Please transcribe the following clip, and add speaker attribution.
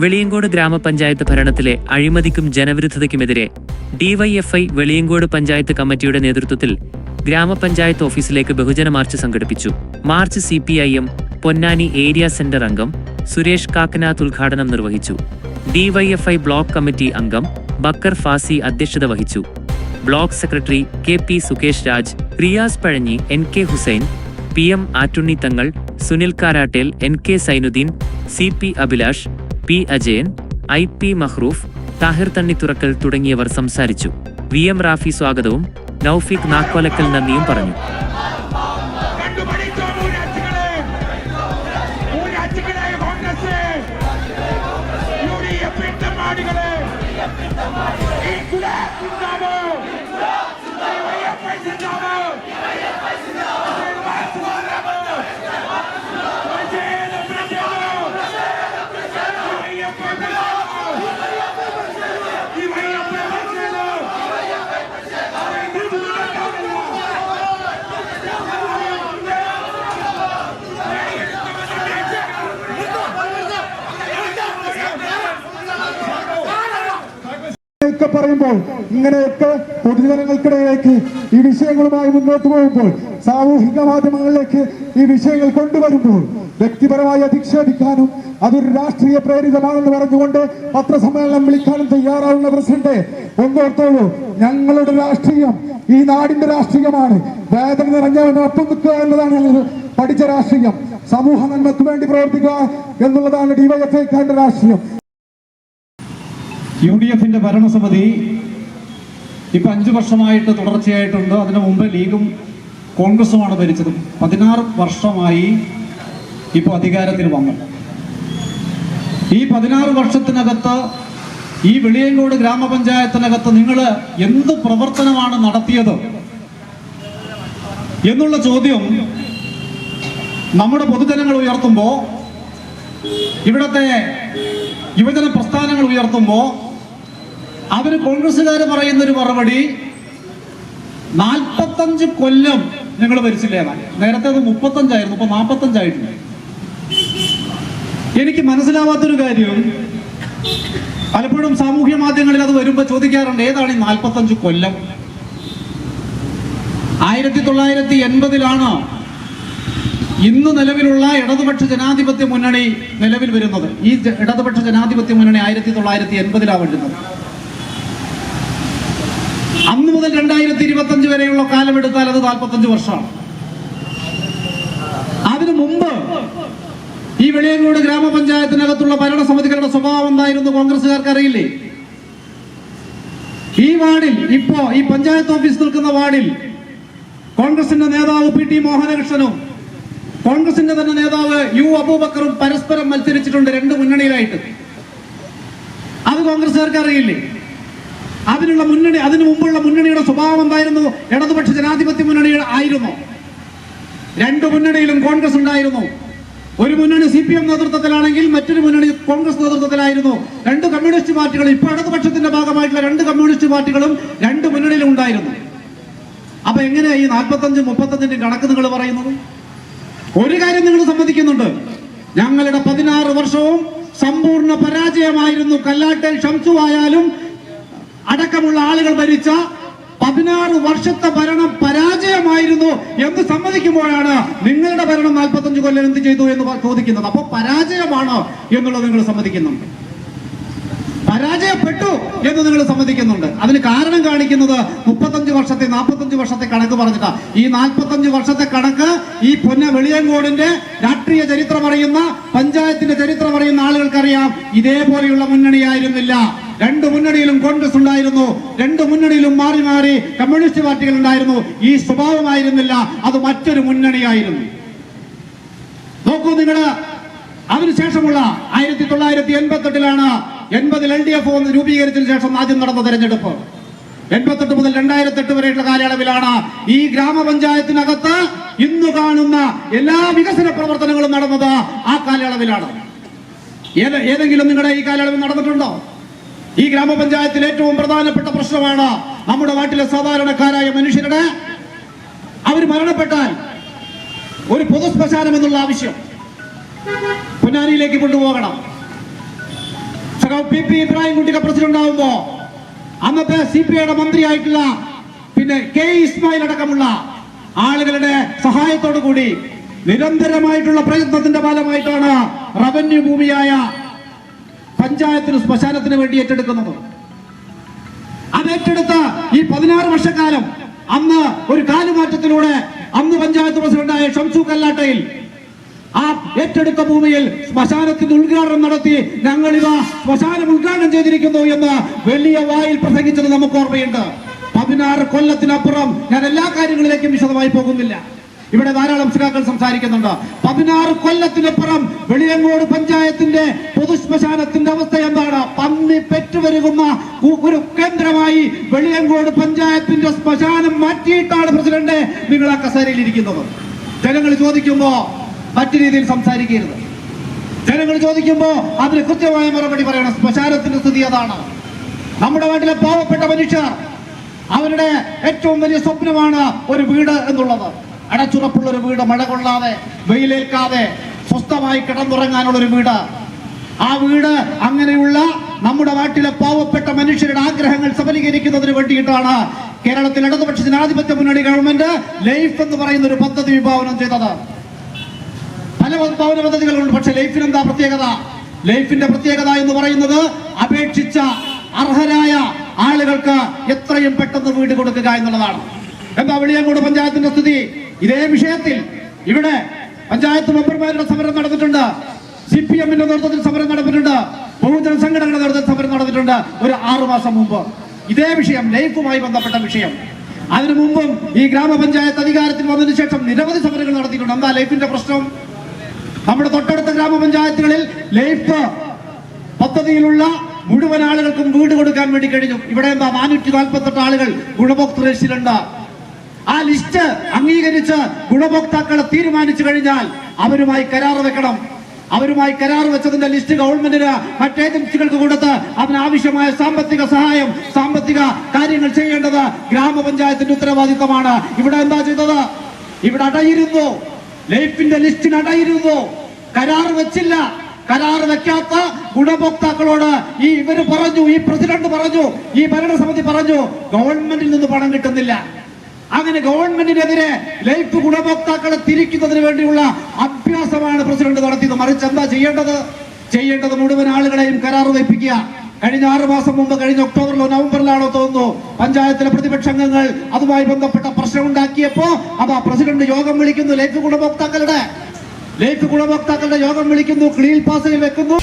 Speaker 1: വെളിയങ്കോട് ഗ്രാമപഞ്ചായത്ത് ഭരണത്തിലെ അഴിമതിക്കും ജനവിരുദ്ധതയ്ക്കുമെതിരെ ഡിവൈഎഫ്ഐ വെളിയങ്കോട് പഞ്ചായത്ത് കമ്മിറ്റിയുടെ നേതൃത്വത്തിൽ ഗ്രാമപഞ്ചായത്ത് ഓഫീസിലേക്ക് ബഹുജന മാർച്ച് സംഘടിപ്പിച്ചു. March C P I M Ponnani area centre അംഗം സുരേഷ് കാക്കനാഥ് ഉദ്ഘാടനം നിർവഹിച്ചു. ഡിവൈഎഫ്ഐ ബ്ലോക്ക് കമ്മിറ്റി അംഗം ബക്കർ ഫാസി അധ്യക്ഷത വഹിച്ചു. Block secretary K P Sukesh Raj Riyas Pazhanji N K Hussain P M Attunni Thangal Sunil Karattel N K Sainuddin C P Abhilash P Ajayan I P Mahroof Thahir Thannithurakkal തുടങ്ങിയവർ സംസാരിച്ചു. V M Rafi സ്വാഗതവും നൌഫിക് നാക്കോലക്കൽ നന്ദിയും പറഞ്ഞു.
Speaker 2: Congress U D F പിന്തമാടികളെ ഇൻകുലാബ് സിന്ദാബാദ് DYFI സിന്ദാബാദ് പ്രതിഷേധം, പ്രതിഷേധം. ഡിവൈഎഫ്ഐ പ്രതിഷേധം. ഡിവൈഎഫ്ഐ പ്രതിഷേധം.
Speaker 3: ഒക്കെ പറയുമ്പോൾ ഇങ്ങനെയൊക്കെ പൊതുജനങ്ങൾക്കിടയിലേക്ക് ഈ വിഷയങ്ങളുമായി മുന്നോട്ട് പോകുമ്പോൾ സാമൂഹിക മാധ്യമങ്ങളിലേക്ക് ഈ വിഷയങ്ങൾ കൊണ്ടുവരുമ്പോൾ വ്യക്തിപരമായി അധിക്ഷേപിക്കാനും അതൊരു രാഷ്ട്രീയ പ്രേരിതമാണെന്ന് പറഞ്ഞുകൊണ്ട് പത്രസമ്മേളനം വിളിക്കാനും തയ്യാറാവുന്ന പ്രസിഡന്റ് ഒന്നോർത്തോളൂ ഞങ്ങളുടെ രാഷ്ട്രീയം ഈ നാടിന്റെ രാഷ്ട്രീയമാണ്. വേദന നിറഞ്ഞവന് ഒപ്പം നിൽക്കുക എന്നതാണ് ഞങ്ങൾ പഠിച്ച രാഷ്ട്രീയം. സമൂഹ നന്മയ്ക്ക് വേണ്ടി പ്രവർത്തിക്കുക എന്നുള്ളതാണ് ഡിവൈഎഫ്ഐക്കാരുടെ രാഷ്ട്രീയം.
Speaker 4: യു ഡി എഫിന്റെ ഭരണസമിതി ഇപ്പൊ അഞ്ചു വർഷമായിട്ട് തുടർച്ചയായിട്ടുണ്ട്. അതിനു മുമ്പ് ലീഗും കോൺഗ്രസുമാണ് ഭരിച്ചത്. പതിനാറ് വർഷമായി ഇപ്പൊ അധികാരത്തിൽ വന്നു. ഈ പതിനാറ് വർഷത്തിനകത്ത് ഈ വെളിയങ്കോട് ഗ്രാമപഞ്ചായത്തിനകത്ത് നിങ്ങൾ എന്ത് പ്രവർത്തനമാണ് നടത്തിയത് എന്നുള്ള ചോദ്യം നമ്മുടെ പൊതുജനങ്ങൾ ഉയർത്തുമ്പോൾ ഇവിടത്തെ യുവജന പ്രസ്ഥാനങ്ങൾ ഉയർത്തുമ്പോൾ അവർ കോൺഗ്രസ്സുകാർ പറയുന്ന ഒരു മറുപടി നാൽപ്പത്തഞ്ച് കൊല്ലം നിങ്ങൾ ഭരിച്ചില്ലേ എന്നാണ്. നേരത്തെ അത് മുപ്പത്തഞ്ചായിരുന്നു ഇപ്പൊ നാൽപ്പത്തഞ്ചായിട്ടുണ്ട് എനിക്ക് മനസ്സിലാവാത്തൊരു കാര്യം പലപ്പോഴും സാമൂഹ്യ മാധ്യമങ്ങളിൽ അത് വരുമ്പോൾ ചോദിക്കാറുണ്ട് ഏതാണ് ഈ നാൽപ്പത്തഞ്ച് കൊല്ലം ആയിരത്തി തൊള്ളായിരത്തി എൺപതിലാണ് ഇന്ന് നിലവിലുള്ള ഇടതുപക്ഷ ജനാധിപത്യ മുന്നണി നിലവിൽ വരുന്നത്. ഈ ഇടതുപക്ഷ ജനാധിപത്യ മുന്നണി ആയിരത്തി തൊള്ളായിരത്തി എൺപതിലാണ് വരുന്നത് അന്ന് മുതൽ രണ്ടായിരത്തി ഇരുപത്തി അഞ്ച് വരെയുള്ള കാലം എടുത്താൽ അത് നാൽപ്പത്തഞ്ച് വർഷമാണ്. അതിനു മുമ്പ് ഈ വെളിയങ്കോട് ഗ്രാമപഞ്ചായത്തിനകത്തുള്ള ഭരണസമിതികളുടെ സ്വഭാവം എന്തായിരുന്നു കോൺഗ്രസുകാർക്ക് അറിയില്ലേ? ഈ വാർഡിൽ ഇപ്പോ ഈ പഞ്ചായത്ത് ഓഫീസ് നിൽക്കുന്ന വാർഡിൽ കോൺഗ്രസിന്റെ നേതാവ് പി ടി മോഹനകൃഷ്ണനും കോൺഗ്രസിന്റെ തന്നെ നേതാവ് യു അബൂബക്കറും പരസ്പരം മത്സരിച്ചിട്ടുണ്ട് രണ്ട് മുന്നണിയിലായിട്ട്. അത് കോൺഗ്രസ്സുകാർക്ക് അറിയില്ലേ? അതിനുള്ള മുന്നണി അതിനു മുമ്പുള്ള മുന്നണിയുടെ സ്വഭാവം എന്തായിരുന്നു? ഇടതുപക്ഷ ജനാധിപത്യ മുന്നണി ആയിരുന്നു. രണ്ട് മുന്നണിയിലും കോൺഗ്രസ് ഉണ്ടായിരുന്നു. ഒരു മുന്നണി സി പി എം നേതൃത്വത്തിലാണെങ്കിൽ മറ്റൊരു മുന്നണി കോൺഗ്രസ് നേതൃത്വത്തിലായിരുന്നു. രണ്ട് കമ്മ്യൂണിസ്റ്റ് പാർട്ടികൾ ഇപ്പോൾ ഇടതുപക്ഷത്തിന്റെ ഭാഗമായിട്ടുള്ള രണ്ട് കമ്മ്യൂണിസ്റ്റ് പാർട്ടികളും രണ്ട് മുന്നണിയിലും ഉണ്ടായിരുന്നു. അപ്പൊ എങ്ങനെയാ ഈ നാൽപ്പത്തഞ്ചും മുപ്പത്തഞ്ചിന്റെ കണക്ക് നിങ്ങൾ പറയുന്നത്? ഒരു കാര്യം നിങ്ങൾ സമ്മതിക്കുന്നുണ്ട്. ഞങ്ങളുടെ പതിനാറ് വർഷവും സമ്പൂർണ പരാജയമായിരുന്നു. കല്ലാട്ടൽ ഷംസു ആയാലും അടക്കമുള്ള ആളുകൾ ഭരിച്ച പതിനാറ് വർഷത്തെ ഭരണം പരാജയമായിരുന്നു എന്ന് സമ്മതിക്കുമ്പോഴാണ് നിങ്ങളുടെ ഭരണം നാൽപ്പത്തഞ്ച് കൊല്ലം എന്ത് ചെയ്തു എന്ന് ചോദിക്കുന്നത്. അപ്പൊ പരാജയമാണ് എന്നുള്ളത് നിങ്ങൾ സമ്മതിക്കുന്നുണ്ട് പരാജയപ്പെട്ടു എന്ന് നിങ്ങൾ സമ്മതിക്കുന്നുണ്ട്. അതിന് കാരണം കാണിക്കുന്നത് മുപ്പത്തഞ്ച് വർഷത്തെ നാൽപ്പത്തഞ്ച് വർഷത്തെ കണക്ക് പറഞ്ഞിട്ടാണ് ഈ നാൽപ്പത്തഞ്ച് വർഷത്തെ കണക്ക് ഈ പൊന്ന വെളിയങ്കോടിന്റെ രാഷ്ട്രീയ ചരിത്രം അറിയുന്ന പഞ്ചായത്തിന്റെ ചരിത്രം അറിയുന്ന ആളുകൾക്കറിയാം. ഇതേപോലെയുള്ള മുന്നണിയായിരുന്നില്ല. രണ്ട് മുന്നണിയിലും കോൺഗ്രസ് ഉണ്ടായിരുന്നു. രണ്ട് മുന്നണിയിലും മാറി മാറി കമ്മ്യൂണിസ്റ്റ് പാർട്ടികൾ ഉണ്ടായിരുന്നു. ഈ സ്വഭാവമായിരുന്നില്ല. അത് മറ്റൊരു മുന്നണിയായിരുന്നു. നോക്കൂ നിങ്ങൾ അതിനുശേഷമുള്ള ആയിരത്തി തൊള്ളായിരത്തി എൺപത്തി എട്ടിലാണ് എൺപതിൽ എൽ ഡി എഫ് ഒന്ന് രൂപീകരിച്ചതിന് ശേഷം ആദ്യം നടന്ന തെരഞ്ഞെടുപ്പ്. എൺപത്തെട്ട് മുതൽ രണ്ടായിരത്തി എട്ട് വരെയുള്ള കാലയളവിലാണ് ഈ ഗ്രാമപഞ്ചായത്തിനകത്ത് ഇന്ന് കാണുന്ന എല്ലാ വികസന പ്രവർത്തനങ്ങളും നടന്നത് ആ കാലയളവിലാണ്. ഏതെങ്കിലും നിങ്ങളുടെ ഈ കാലയളവിൽ നടന്നിട്ടുണ്ടോ? ഈ ഗ്രാമപഞ്ചായത്തിൽ ഏറ്റവും പ്രധാനപ്പെട്ട പ്രശ്നമാണ് നമ്മുടെ നാട്ടിലെ സാധാരണക്കാരായ മനുഷ്യരുടെ അവർ മരണപ്പെട്ടാൽ ഒരു പൊതു ശ്മശാനം എന്നുള്ള ആവശ്യം. പൊന്നാനിയിലേക്ക് കൊണ്ടുപോകണം. സഖാവ് പി പി ഇബ്രാഹിം കുട്ടിക്ക് പ്രസിഡന്റ് ആവുമ്പോ അന്നത്തെ സി പി ഐയുടെ മന്ത്രിയായിട്ടുള്ള പിന്നെ കെ ഇസ്മായിൽ അടക്കമുള്ള ആളുകളുടെ സഹായത്തോടു കൂടി നിരന്തരമായിട്ടുള്ള പ്രയത്നത്തിന്റെ ഫലമായിട്ടാണ് റവന്യൂ ഭൂമിയായ പഞ്ചായത്തിന് ശ്മശാനത്തിന് വേണ്ടി ഏറ്റെടുക്കുന്നത്. അത് ഏറ്റെടുത്ത ഈ പതിനാറ് വർഷക്കാലം അന്ന് ഒരു കാലുമാറ്റത്തിലൂടെ അന്ന് പഞ്ചായത്ത് പ്രസിഡന്റായ ഷംസു കല്ലാട്ടയിൽ ആ ഏറ്റെടുത്ത ഭൂമിയിൽ ശ്മശാനത്തിന്റെ ഉദ്ഘാടനം നടത്തി ഞങ്ങൾ ഇവ ശ്മശാനം ഉദ്ഘാടനം ചെയ്തിരിക്കുന്നു എന്ന് വലിയ വായിൽ പ്രസംഗിച്ചത് നമുക്ക് ഓർമ്മയുണ്ട്. പതിനാറ് കൊല്ലത്തിനപ്പുറം ഞാൻ എല്ലാ കാര്യങ്ങളിലേക്കും വിശദമായി പോകുന്നില്ല. ഇവിടെ ധാരാളം സഖാക്കൾ സംസാരിക്കുന്നുണ്ട്. പതിനാറ് കൊല്ലത്തിനപ്പുറം വെളിയങ്ങോട് പഞ്ചായത്തിന്റെ പൊതുശ്മശാനത്തിന്റെ അവസ്ഥ എന്താണ്? പന്നി പെറ്റുവരുകുന്ന ഒരു കേന്ദ്രമായി വെളിയങ്കോട് പഞ്ചായത്തിന്റെ ശ്മശാനം മാറ്റിയിട്ടാണ് പ്രസിഡന്റ് നിങ്ങൾ ആ കസേരയിൽ ഇരിക്കുന്നത്. ജനങ്ങൾ ചോദിക്കുമ്പോ മറ്റു രീതിയിൽ സംസാരിക്കരുത്. ജനങ്ങൾ ചോദിക്കുമ്പോ അതിന് കൃത്യമായ മറുപടി പറയണം. ശ്മശാനത്തിന്റെ സ്ഥിതി അതാണ്. നമ്മുടെ നാട്ടിലെ പാവപ്പെട്ട മനുഷ്യർ അവരുടെ ഏറ്റവും വലിയ സ്വപ്നമാണ് ഒരു വീട് എന്നുള്ളത്. അടച്ചുറപ്പുള്ള ഒരു വീട് മഴ കൊള്ളാതെ വെയിലേൽക്കാതെ സ്വസ്ഥമായി കിടന്നുറങ്ങാനുള്ള ഒരു വീട്. ആ വീട് അങ്ങനെയുള്ള നമ്മുടെ നാട്ടിലെ പാവപ്പെട്ട മനുഷ്യരുടെ ആഗ്രഹങ്ങൾ സഫലീകരിക്കുന്നതിന് വേണ്ടിയിട്ടാണ് കേരളത്തിൽ ഇടതുപക്ഷ ജനാധിപത്യ മുന്നണി ഗവൺമെന്റ് ലൈഫ് എന്ന് പറയുന്ന ഒരു പദ്ധതി വിഭാവനം ചെയ്തത്. ഭവന പദ്ധതികളുണ്ട്. പക്ഷെ ലൈഫിന് എന്താ പ്രത്യേകത? ലൈഫിന്റെ പ്രത്യേകത എന്ന് പറയുന്നത് അപേക്ഷിച്ച അർഹരായ ആളുകൾക്ക് എത്രയും പെട്ടെന്ന് വീട് കൊടുക്കുക എന്നുള്ളതാണ്. എന്താ വെളിയങ്കോട് പഞ്ചായത്തിന്റെ സ്ഥിതി? ഇതേ വിഷയത്തിൽ ഇവിടെ പഞ്ചായത്ത് മെമ്പർമാരുടെ സമരം നടന്നിട്ടുണ്ട്. സി പി എമ്മിന്റെ നേതൃത്വത്തിൽ സമരം നടന്നിട്ടുണ്ട്. ബഹുജന സംഘടനകളുടെ നേതൃത്വത്തിൽ സമരം നടന്നിട്ടുണ്ട്. ഒരു ആറു മാസം മുമ്പ്. ഇതേ വിഷയം ലൈഫുമായി ബന്ധപ്പെട്ട വിഷയം. അതിനു മുമ്പും ഈ ഗ്രാമപഞ്ചായത്ത് അധികാരത്തിൽ വന്നതിന് ശേഷം നിരവധി സമരങ്ങൾ നടത്തിയിട്ടുണ്ട്. എന്താ ലൈഫിന്റെ പ്രശ്നം? നമ്മുടെ തൊട്ടടുത്ത ഗ്രാമപഞ്ചായത്തുകളിൽ ലൈഫ് പദ്ധതിയിലുള്ള മുഴുവൻ ആളുകൾക്കും വീട് കൊടുക്കാൻ വേണ്ടി കഴിഞ്ഞു. ഇവിടെ എന്താ നാനൂറ്റി നാൽപ്പത്തെട്ട് ആളുകൾ ഗുണഭോക്തൃ ലിസ്റ്റിലുണ്ട് ആ ലിസ്റ്റ് അംഗീകരിച്ച് ഗുണഭോക്താക്കളെ തീരുമാനിച്ചു കഴിഞ്ഞാൽ അവരുമായി കരാർ വെക്കണം. അവരുമായി കരാർ വെച്ചതിന്റെ ലിസ്റ്റ് ഗവൺമെന്റിന് മറ്റേജൻസികൾക്ക് കൊടുത്ത് അതിനാവശ്യമായ സാമ്പത്തിക സഹായം സാമ്പത്തിക കാര്യങ്ങൾ ചെയ്യേണ്ടത് ഗ്രാമപഞ്ചായത്തിന്റെ ഉത്തരവാദിത്തമാണ്. ഇവിടെ എന്താ ചെയ്തത്? ഇവിടെ അടയിരുന്നു. ലൈഫിന്റെ ലിസ്റ്റിന് അടയിരുന്നു? കരാർ വെച്ചില്ല. കരാർ വെക്കാത്ത ഗുണഭോക്താക്കളോട് ഈ ഇവർ പറഞ്ഞു ഈ പ്രസിഡന്റ് പറഞ്ഞു ഈ ഭരണസമിതി പറഞ്ഞു ഗവൺമെന്റിൽ നിന്ന് പണം കിട്ടുന്നില്ല. അങ്ങനെ ഗവൺമെന്റിനെതിരെ ലൈഫ് ഗുണഭോക്താക്കളെ തിരിക്കുന്നതിന് വേണ്ടിയുള്ള അഭ്യാസമാണ് പ്രസിഡന്റ് നടത്തിയത്. മറിച്ച് എന്താ ചെയ്യേണ്ടത്? ചെയ്യേണ്ടത് മുഴുവൻ ആളുകളെയും കരാർ വെപ്പിക്കുക. കഴിഞ്ഞ ആറ് മാസം മുമ്പ് കഴിഞ്ഞ ഒക്ടോബറിലോ നവംബറിലാണോ തോന്നുന്നു പഞ്ചായത്തിലെ പ്രതിപക്ഷ അംഗങ്ങൾ അതുമായി ബന്ധപ്പെട്ട പ്രശ്നം ഉണ്ടാക്കിയപ്പോ അതാ പ്രസിഡന്റ് യോഗം വിളിക്കുന്നു ലേക്ക് ഗുണഭോക്താക്കളുടെ ലേക്ക് ഗുണഭോക്താക്കളുടെ യോഗം വിളിക്കുന്നു ക്ലീൻ പാസിൽ വെക്കുന്നു.